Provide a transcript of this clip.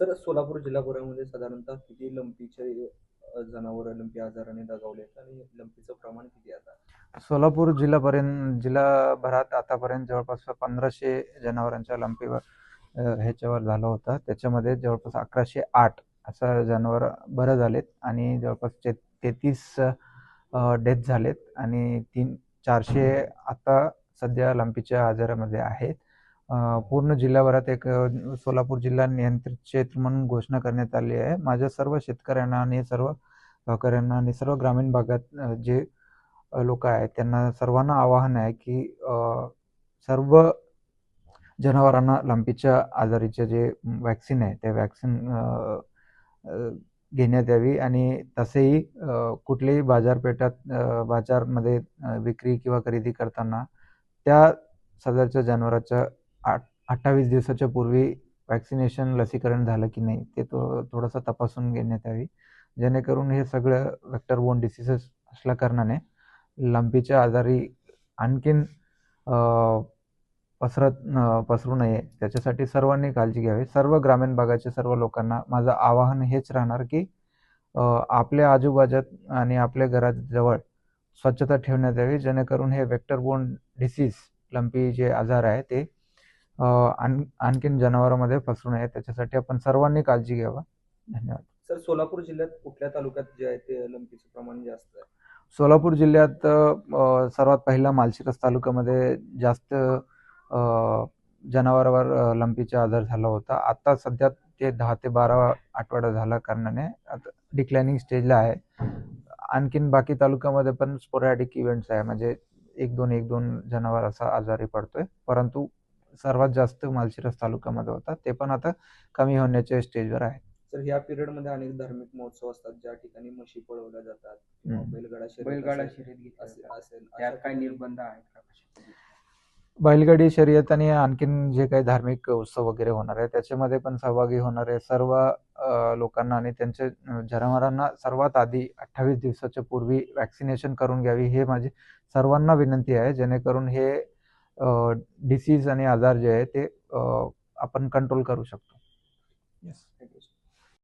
Sir Solapur जिल्हाभरामध्ये साधारणतः किती लंपीचे जनावर लंपी आजाराने दगावलेत आणि लंपीचं प्रमाण किती आता? सोलापूर जिल्हापर्यंत जिल्हाभरात आतापर्यंत जवळपास पंधराशे जनावरांच्या लंपीवर ह्याच्यावर झालं होतं. त्याच्यामध्ये जवळपास अकराशे आठ असं जनावर बरं झालेत आणि जवळपास ते तेहतीस डेथ झालेत आणि तीन चारशे आता सध्या लंपीच्या आजारामध्ये आहेत. पूर्ण जिल्ह्याभरात एक सोलापूर जिल्हा नियंत्रित क्षेत्र म्हणून घोषणा करण्यात आली आहे. माझ्या सर्व शेतकऱ्यांना आणि सर्व गावकऱ्यांना आणि सर्व ग्रामीण भागात जे लोक आहेत त्यांना सर्वांना आवाहन आहे की सर्व जनावरांना लंपीच्या आजारीचे जे वॅक्सिन आहे ते वॅक्सिन घेण्यात यावी आणि तसेही कुठलेही कुठल्याही बाजारपेठात बाजारमध्ये विक्री किंवा खरेदी करताना त्या सदरच्या जनावराच्या आठ अठ्ठावीस दिवसाच्या पूर्वी वॅक्सिनेशन लसीकरण झालं की नाही ते तो थोडंसं तपासून घेण्यात यावी. जेणेकरून हे सगळं वेक्टर बोन डिसिजेस असल्या कारणाने लंपीच्या आजारी आणखीन पसरत पसरू नये. त्याच्यासाठी सर्वांनी काळजी घ्यावी. सर्व ग्रामीण भागाच्या सर्व लोकांना माझं आवाहन हेच राहणार की आपल्या आजूबाजूत आणि आपल्या घराजवळ स्वच्छता ठेवण्यात यावी. जेणेकरून हे वेक्टर बोन डिसीज लंपी जे आजार आहे ते आण आणखीन जनावरांमध्ये पसरू नये. त्याच्यासाठी आपण सर्वांनी काळजी घ्यावा. धन्यवाद. सर सोलापूर जिल्ह्यात कुठल्या तालुक्यात जे आहे ते लंपीचं प्रमाण जास्त आहे? सोलापूर जिल्ह्यात सर्वात पहिला माळशिरस तालुक्यामध्ये जास्त जनावरावर लंपीचा आजार झाला होता. आता सध्या ते दहा ते बारा आठवडा झाल्या कारणाने आता डिक्लायनिंग स्टेजला आहे. आणखीन बाकी तालुक्यामध्ये पण स्पोरॅडिक इव्हेंट्स आहे. म्हणजे एक दोन एक दोन जनावर असा आजारी पडतोय. परंतु सर्वात जास्त माळशिरस तालुक्यामध्ये होता ते पण आता कमी होण्याच्या स्टेजवर आहे सर ह्या पिरियडमध्ये अनेक धार्मिक महोत्सव असतात. ज्या ठिकाणी म्हशी पळवल्या जातात किंवा. बैलगाडा शर्यत बैलगाडा शर्यत घेतली. असेल त्यात अशा काय ठिकाणी- निर्बंध आहेत का बैलगाडी शर्यत आणि आणखीन जे काही धार्मिक उत्सव वगैरे होणार आहे त्याच्यामध्ये पण सहभागी होणारे सर्व अ, लोकांना आणि त्यांच्या अ, जनावरांना सर्वात आधी अठ्ठावीस दिवसाच्या पूर्वी वॅक्सिनेशन करून घ्यावी हे माझी सर्वांना विनंती आहे. जेणेकरून हे डिसीज आणि आजार जे आहे ते आपण कंट्रोल करू शकतो. येस